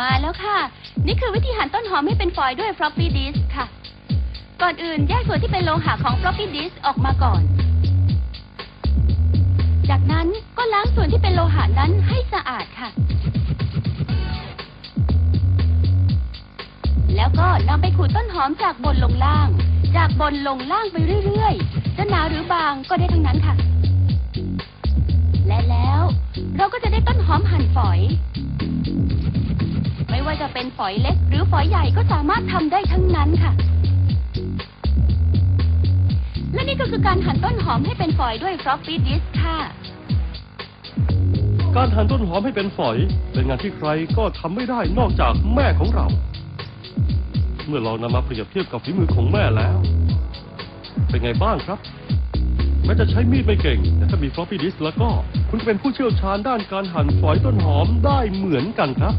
มาแล้วค่ะ นี่คือวิธีหั่นต้นหอมให้เป็นฝอยด้วย floppy disk ค่ะ ก่อนอื่นแยกส่วนที่เป็นโลหะของ floppy disk ออกมาก่อน จากนั้นก็ล้างส่วนที่เป็นโลหะนั้นให้สะอาดค่ะ แล้วก็นำไปขูดต้นหอมจากบนลงล่าง จากบนลงล่างไปเรื่อยๆจะหนาหรือบางก็ได้ทั้งนั้นค่ะ จะเป็นฝอยเล็ก หรือฝอยใหญ่ก็สามารถทำได้ทั้งนั้นค่ะ และนี่ก็คือการหั่นต้นหอมให้เป็นฝอยด้วย floppy disk ค่ะ การหั่นต้นหอมให้เป็นฝอย เป็นงานที่ใครก็ทำไม่ได้นอกจากแม่ของเรา เมื่อเรานำมาเปรียบเทียบกับฝีมือของแม่แล้ว เป็นไงบ้างครับ แม้จะใช้มีดไม่เก่ง แต่ถ้ามี floppy disk แล้วก็ คุณก็เป็นผู้เชี่ยวชาญด้านการหั่นฝอยต้นหอมได้เหมือนกันครับ